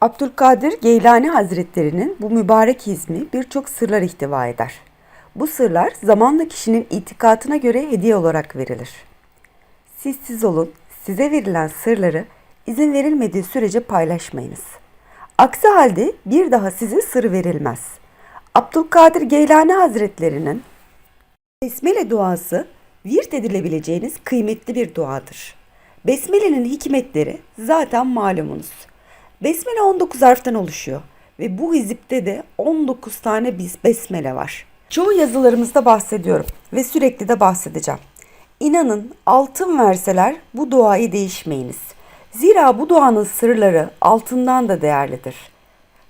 Abdülkadir Geylani Hazretleri'nin bu mübarek hizmi birçok sırlar ihtiva eder. Bu sırlar zamanla kişinin itikatına göre hediye olarak verilir. Siz siz olun, size verilen sırları izin verilmediği sürece paylaşmayınız. Aksi halde bir daha size sır verilmez. Abdülkadir Geylani Hazretleri'nin Besmele duası virt edilebileceğiniz kıymetli bir duadır. Besmele'nin hikmetleri zaten malumunuz. Besmele 19 harften oluşuyor ve bu hizipte de 19 tane biz besmele var. Çoğu yazılarımızda bahsediyorum ve sürekli de bahsedeceğim. İnanın altın verseler bu duayı değişmeyiniz. Zira bu duanın sırları altından da değerlidir.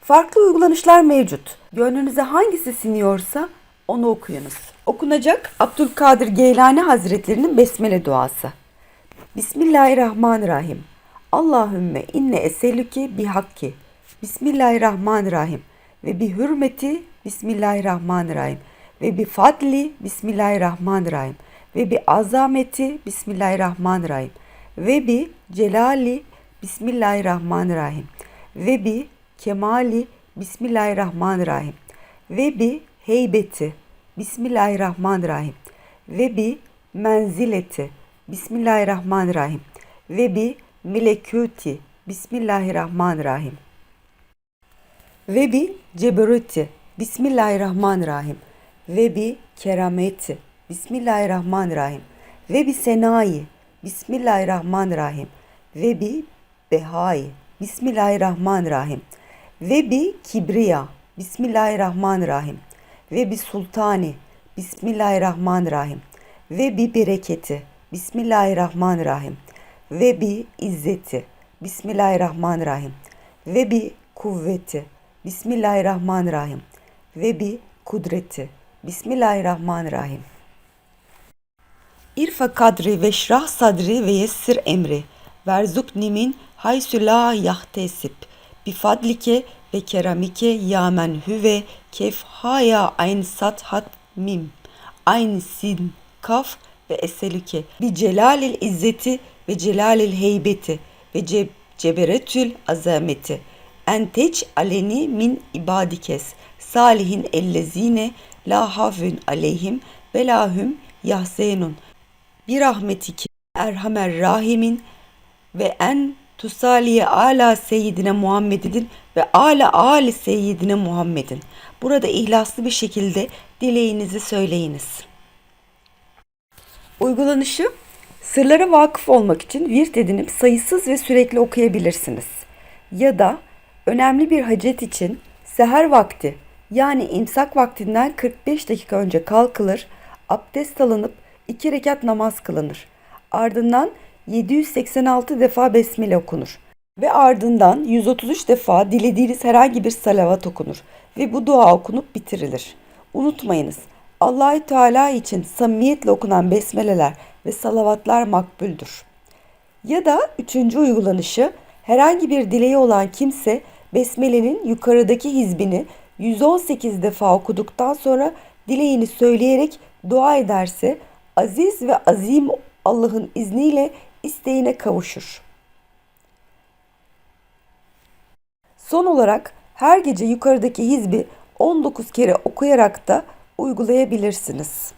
Farklı uygulanışlar mevcut. Gönlünüze hangisi siniyorsa onu okuyunuz. Okunacak Abdülkadir Geylani Hazretlerinin Besmele duası. Bismillahirrahmanirrahim. Allahümme inne eselüke bi hakki. Bismillahirrahmanirrahim. Ve bi hürmeti Bismillahirrahmanirrahim. Ve bi fadli Bismillahirrahmanirrahim. Ve bi azameti Bismillahirrahmanirrahim. Ve bi celali Bismillahirrahmanirrahim. Ve bi kemali Bismillahirrahmanirrahim. Ve bi heybeti Bismillahirrahmanirrahim. Ve bi menzileti Bismillahirrahmanirrahim. Ve bi melekuti Bismillahirrahmanirrahim. Ve bi ceberuti Bismillahirrahmanirrahim. Ve bi kerameti Bismillahirrahmanirrahim. Ve bi senayi Bismillahirrahmanirrahim. Ve bi behai Bismillahirrahmanirrahim. Ve bi kibriya Bismillahirrahmanirrahim. Ve bi sultani Bismillahirrahmanirrahim. Ve bi bereketi Bismillahirrahmanirrahim. Ve bi izzeti Bismillahirrahmanirrahim. Ve bi kuvveti Bismillahirrahmanirrahim. Ve bi kudreti Bismillahirrahmanirrahim. İrfa kadri ve şrah sadri ve yessir emri. Verzuk nimin haysu la yahtesip. Bifadlike ve keramike ya men hüve kef haya ayn sat hat mim. Ayn sin kaf ve eselüke. Bi celalil izzeti ve celalil heybeti ve ce ceberetül azameti. Enteç aleni min ibadikes. Salihin ellezine la hafün aleyhim ve lahüm yahzenun. Bir rahmetike erhamer rahimin ve en tusaliye ala seyyidine Muhammed'in ve ala ali seyyidine Muhammed'in. Burada ihlaslı bir şekilde dileğinizi söyleyiniz. Uygulanışı sırlara vakıf olmak için virt edinip sayısız ve sürekli okuyabilirsiniz. Ya da önemli bir hacet için seher vakti yani imsak vaktinden 45 dakika önce kalkılır, abdest alınıp iki rekat namaz kılınır. Ardından 786 defa besmele okunur ve ardından 133 defa dilediğiniz herhangi bir salavat okunur ve bu dua okunup bitirilir. Unutmayınız Allahü Teala için samimiyetle okunan besmeleler ve salavatlar makbuldür. Ya da üçüncü uygulanışı herhangi bir dileği olan kimse besmelenin yukarıdaki hizbini 118 defa okuduktan sonra dileğini söyleyerek dua ederse aziz ve azim Allah'ın izniyle isteğine kavuşur. Son olarak her gece yukarıdaki hizbi 19 kere okuyarak da uygulayabilirsiniz.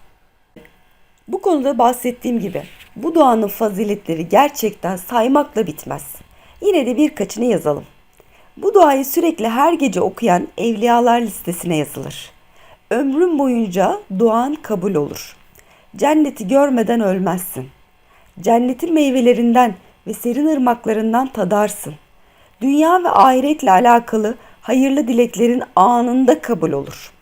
Bu konuda bahsettiğim gibi bu duanın faziletleri gerçekten saymakla bitmez. Yine de birkaçını yazalım. Bu duayı sürekli her gece okuyan evliyalar listesine yazılır. Ömrün boyunca duan kabul olur. Cenneti görmeden ölmezsin. Cennetin meyvelerinden ve serin ırmaklarından tadarsın. Dünya ve ahiretle alakalı hayırlı dileklerin anında kabul olur.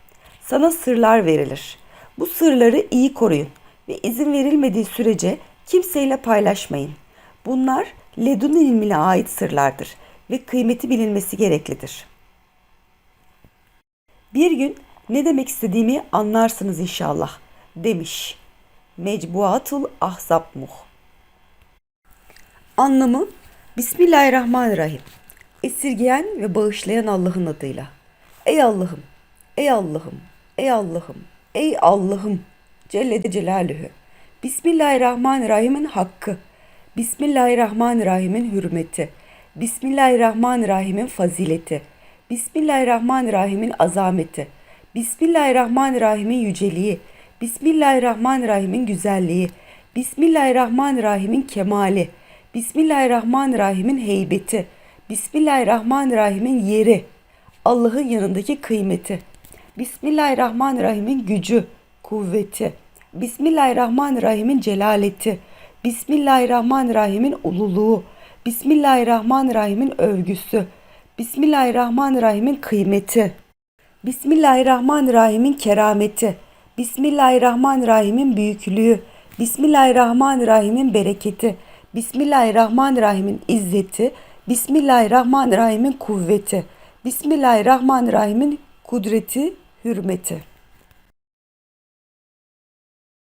Sana sırlar verilir. Bu sırları iyi koruyun ve izin verilmediği sürece kimseyle paylaşmayın. Bunlar ledun ilmine ait sırlardır ve kıymeti bilinmesi gereklidir. Bir gün ne demek istediğimi anlarsınız inşallah demiş. Mecbuatul Ahzab Muh. Anlamı Bismillahirrahmanirrahim. Esirgeyen ve bağışlayan Allah'ın adıyla. Ey Allah'ım, ey Allah'ım, ey Allah'ım, ey Allah'ım Celle Celaluhu. Bismillahirrahmanirrahim'in hakkı. Bismillahirrahmanirrahim'in hürmeti. Bismillahirrahmanirrahim'in fazileti. Bismillahirrahmanirrahim'in azameti. Bismillahirrahmanirrahim'in yüceliği. Bismillahirrahmanirrahim'in güzelliği. Bismillahirrahmanirrahim'in kemali. Bismillahirrahmanirrahim'in heybeti. Bismillahirrahmanirrahim'in yeri. Allah'ın yanındaki kıymeti. Bismillahirrahmanirrahim'in gücü, kuvveti. Bismillahirrahmanirrahim'in celaleti. Bismillahirrahmanirrahim'in ululuğu. Bismillahirrahmanirrahim'in övgüsü. Bismillahirrahmanirrahim'in kıymeti. Bismillahirrahmanirrahim'in kerameti. Bismillahirrahmanirrahim'in büyüklüğü. Bismillahirrahmanirrahim'in bereketi. Bismillahirrahmanirrahim'in izzeti. Bismillahirrahmanirrahim'in kuvveti. Bismillahirrahmanirrahim'in kudreti, hürmeti.